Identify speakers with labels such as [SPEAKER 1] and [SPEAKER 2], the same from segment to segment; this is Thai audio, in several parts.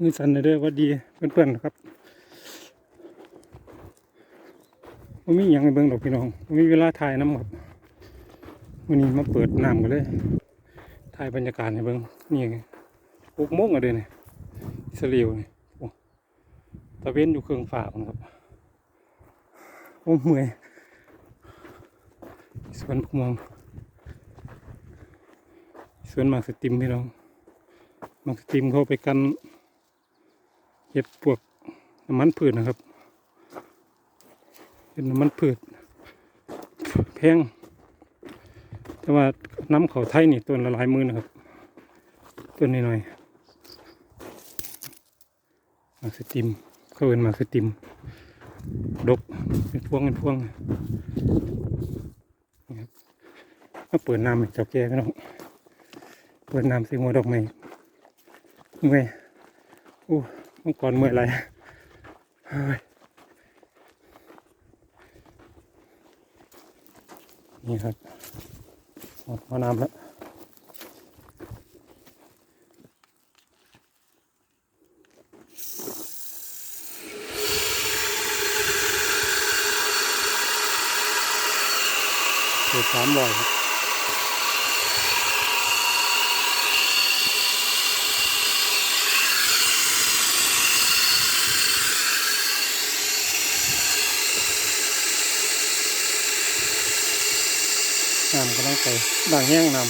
[SPEAKER 1] มือสั่นเลยเด้อว่าดีเพื่อนๆครับว่มีอย่างให้เบิ่งดอกพี่น้องบ่มีเวลาถ่ายน้ำครับวันนี้มาเปิดน้ำกันเลยถ่ายบรรยากาศให้เบิ่งนี่ไงหกโมงอะเด้อเนี่ยอิสราเนี่โอ้ตะเวนอยู่เครื่องฝาพุ่นครับโอ้เมื่อยสวนพวงสวนหมากสติมพี่น้องหมักสติมเข้าไปกัน เห็ดพวกน้ำมันพืชนะครับเป็นน้ำมันพืชแพงแต่ว่าน้ำเขาไทยนี่ต้นละหลายมื่นะครับต้นนี้หน่อยมักสติมเขาเป็นมักสติมดกเป็นพวงเป็นพวงนี่ครับมาเปิดน้ำเจ้าแก่พี่น้องเปิดน้ำส่หัวดอกไม้เมื่อยอู้ มื่อก่อนเมื่ออไรนี่ครับหมดมาน้ำแล้วเปิดสามบ่อยครับ ลังไปด่างแห้งนำ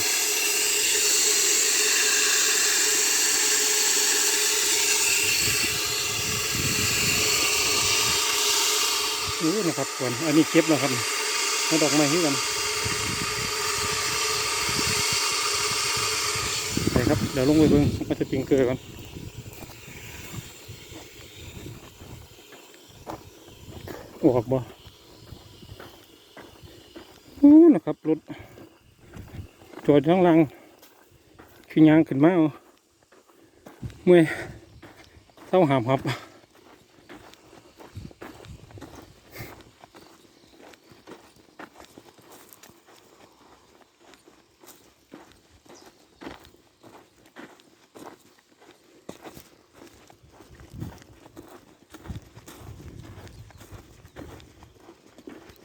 [SPEAKER 1] นี่นะครับส่วนอันนี้เก็บแล้วครับให้ดอกไม้ให้กันไปครับ เดี๋ยวลงไปเบิ่งมันจะปิงเกลือกันออกบ่อู้นะครับรถ จอดข้งล่างขี้ยางขึ้นมาเมื่อยเท่าหามครับ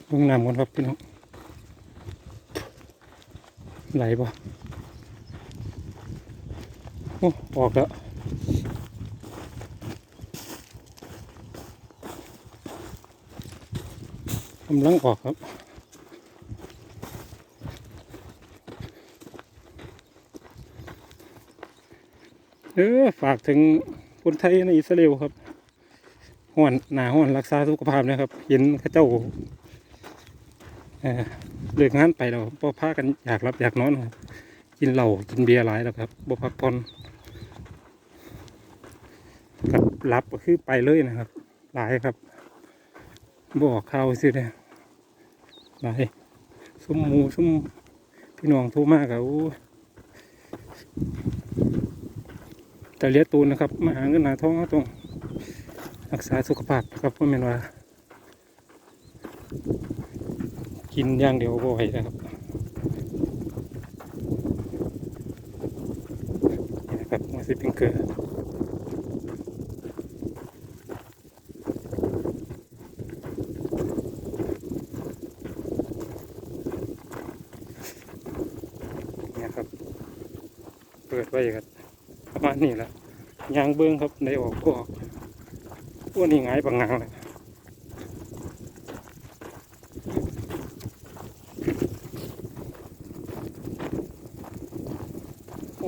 [SPEAKER 1] ลงน้ำก่อนครับพี่น้อง ไหลบ่โอ้ออกแล้วกำลังออกครับเออฝากถึงคนไทยในอิสราเอลครับห่อนหนาห่อนรักษาสุขภาพนะครับ เห็นข้าเจ้า เลิกงานไปแล้วบ่พากันอยากรับอยากนอนครับกินเหล้ากินเบียร์หลายแล้วครับบ่พักผ่อนกับรับก็คือไปเลยนะครับ หลายครับบออกข่าวสิเด้อหลายซุ่มหมูซุ่มพี่น้องโทรมากอะโอ้แต่เลียตูนนะครับมาหาเงินหาทองเอาตรงรักษาสุขภาพครับเพราะแม่นว่า กินอย่างเดียวบ่ไหวนะครับนี่นะครับมาสิปิงเกอร์เนี่ยครับ เปิดไว้ครับประมาณนี้แหละยางเบิ้องครับในออกก็ออกพวกนี้หงายปังงางเลย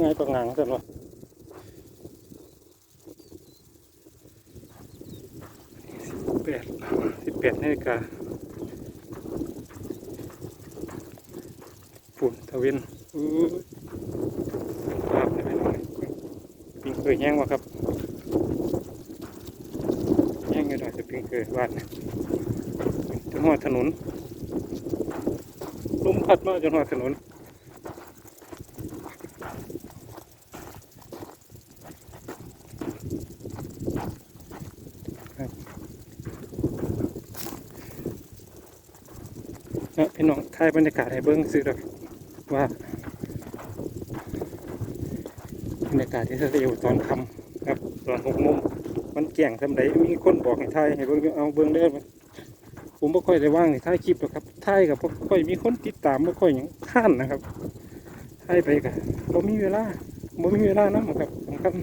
[SPEAKER 1] ไงปังงางกันวะสิบแปดสิบแปดนาฬิกาฝุ่นตะเวนอู้ภาพนี่เป็นไงปิงเคยแย่งวะครับแย่งกันหน่อยจะปิงเคยบ้านจนหัวถนนลมพัดมาจนหัวถนน เนาะพี่น้องถ่ายบรรยากาศให้เบิ้งซื้อดอกว่าบรรยากาศที่อิสราเอลตอนค่ครับตอนหกโมงมันแก่งทำไดมีคนบอกให้ถ่ายให้เบิ่งอยู่เอาเบิ่งเด้อผมบ่ค่อยได้ว่างถ่ายคลิปหรอกครับถ่ายกับบ่ค่อยมีคนติดตามบ่ค่อยหยังท่านนะครับถ่ายไปก็บ่มีเวลาบ่มีเวลานำครับสำคัญ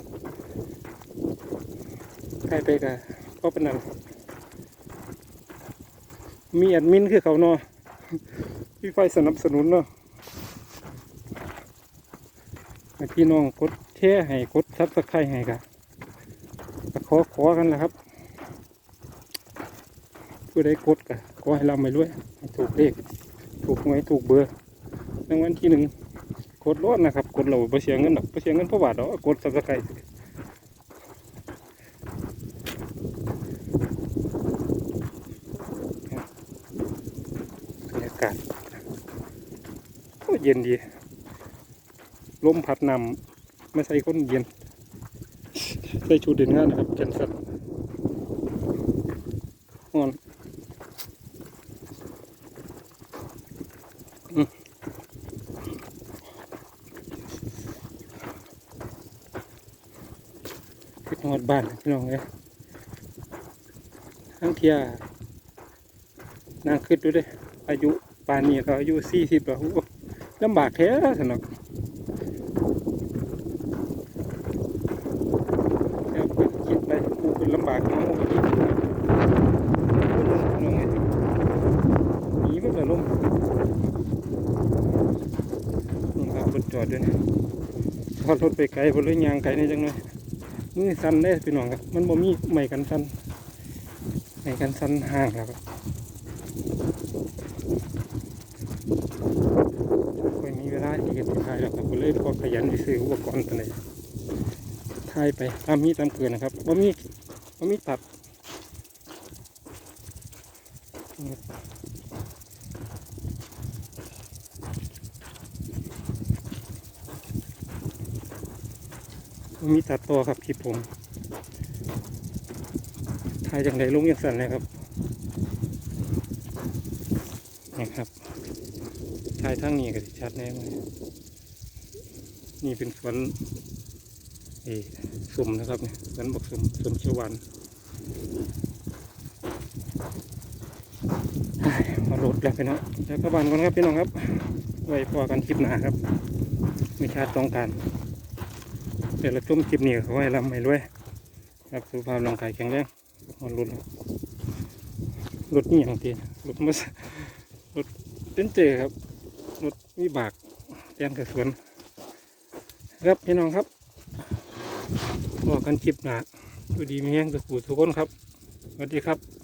[SPEAKER 1] ถ่ายไปก็ก็เป็นนั้นมีแอดมินคือเขาเนาะ พี่ไฟสนับสนุนเนาะพี่น้องกดแชร์ให้กดซับสไครต์ให้กันขอขอกันแหละครับผู้ใดกดก็ขอให้เราไม่รวยถูกเลขถูกหวยถูกเบอร์รางวัลที่หนึ่งกดรอดนะครับ กดเราไม่เสียเงินหรอกไม่เสียเงินเพราะบาทหรอกกดซับสไครต์บรรยากาศโอ้เย็นดีลมพัดนำไม่ใส่คนเย็น ใส่ชุดเด่นงานนะครับแกนสันอ่อนอืมขึ้นหอดบ้านพี่น้องเลยทั้งเทียนางขึ้นดูด้อายุ ป่านนี้ก็อายุสี่สิบแล้วลำบากแท้สนอกแล้วก็คิดไปกูเป็นลำบากน้องก็คิดน้องไงหนีมันก็ล้มนี่ครับรถจอดด้วยนะพอรถไปไกลพอเลยยางไกลนี่จังเลยมือสั่นได้พี่น้องครับ มันบ่มีไม่กันสั่นไม่กันสั่นห่างแล้วครับ ค่อยมีเวลาที่จะถ่ายแล้วครับก็เลยพอขยันไปซื้ออุปกรณ์ตัวไหนถ่ายไปตามมีตามเกินนะครับว่ามีว่ามีตัดบ่มีตัดต่อครับคลิปผมถ่ายจังไดลงยังสั่นเลยครับ นี่ครับชายทั้งนี้ก็สิชัดแน่เลยนี่เป็นสวนเออสมนะครับเนี่ยสวนบักสุ่มสวนเขียวหวานเฮ้ยมาโหลดแล้วพี่น้องแล้วก็บานก่อนครับพี่น้องครับ ไว้พอกันคลิปหน้าครับ ไม่ชาติต้องการเดี๋ยวเราชมคลิปนี้เขาให้ลำให้รวยครับสุขภาพร่างกายแข็งแรงมารถรถนี่อย่างตีรถมาส รถเต้นเจครับรถวิบากเตียนกระสวน ครับพี่น้องครับบอกกันจิบหนาดูดีมีแห้งตะขูทุกคนครับสวัสดีครับ